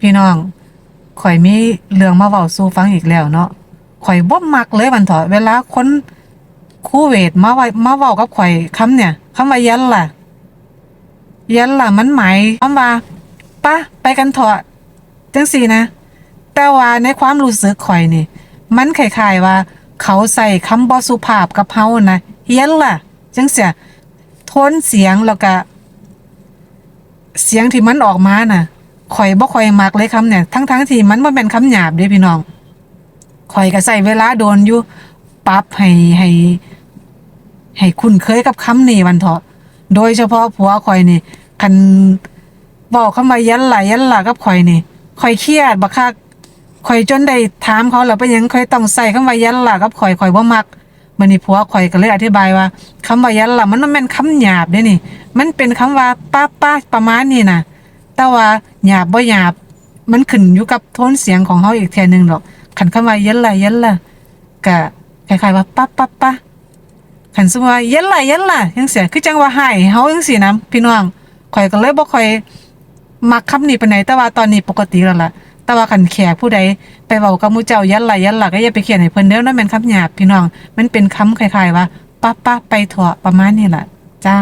พี่น้องข่อยมีเรื่องมาเว้าสู่ฟังอีกแล้วเนาะข่อยบ่มักเลยมันเถอะเวลาคนคู่เวทมาไว้มาเว้ากับข่อยคำเนี่ยคำว่ายันล่ะ ยันล่ะมันหมายควาว่าปะไปกันเถอะจังสี่นะ แต่ว่าในความรู้สึกข่อยนี่ มันคล้ายๆว่า เขาใส่คำบ่สุภาพกับเฮานะยันล่ะ จังเสียโทนเสียงแล้วก็เสียงที่มันออกมาน่ะ ข่อยบ่ค่อยมักเลยคำเนี่ยทั้งๆที่มันบ่แม่นคำหยาบเด้พี่น้องข่อยก็ใส่เวลาโดนอยู่ปรับให้ให้ ให้คุ้นเคยกับคำนี้วันเถาะ โดยเฉพาะผัวข่อยนี่คันบอกคำว่ายันหลายันหลากับข่อยนี่ข่อยเครียดบักคักข่อยจนได้ถามเขาแล้วเป็นหยังข่อยต้องใส่คำว่ายันหลากับข่อยข่อยบ่มักมื้อนี้ผัวข่อยก็เลยอธิบายว่าคำว่ายันหลามันบ่แม่นคำหยาบเด้นี่ มันเป็นคำว่าป้าป้าประมาณนี้น่ะ แต่ว่าหยาบบ่หยาบมันขึ้นอยู่กับโทนเสียงของเฮาอีกแทนึงดอกคันคำว่ายันหลายันหลาก็คล้ายๆว่าป้าป้าป้าขันสมว่าเย็นล่ะเย็นล่ะจังซี่คือจังว่าให้เฮาจังซี่นะพี่น้องข่อยก็เลยบ่ค่อยมักคำนี้ปานแต่ว่าตอนนี้ปกติแล้วล่ะ แต่ว่าคันแขกผู้ใดไปเว้ากับมูเจ้ายันล่ะยันล่ะก็อย่าไปเขียนให้เพิ่นเด้อนั่นแม่นคำหยาบพี่น้อง มันเป็นคำคล้ายๆว่าป้าป้าไปเถอะประมาณนี้ล่ะจ้า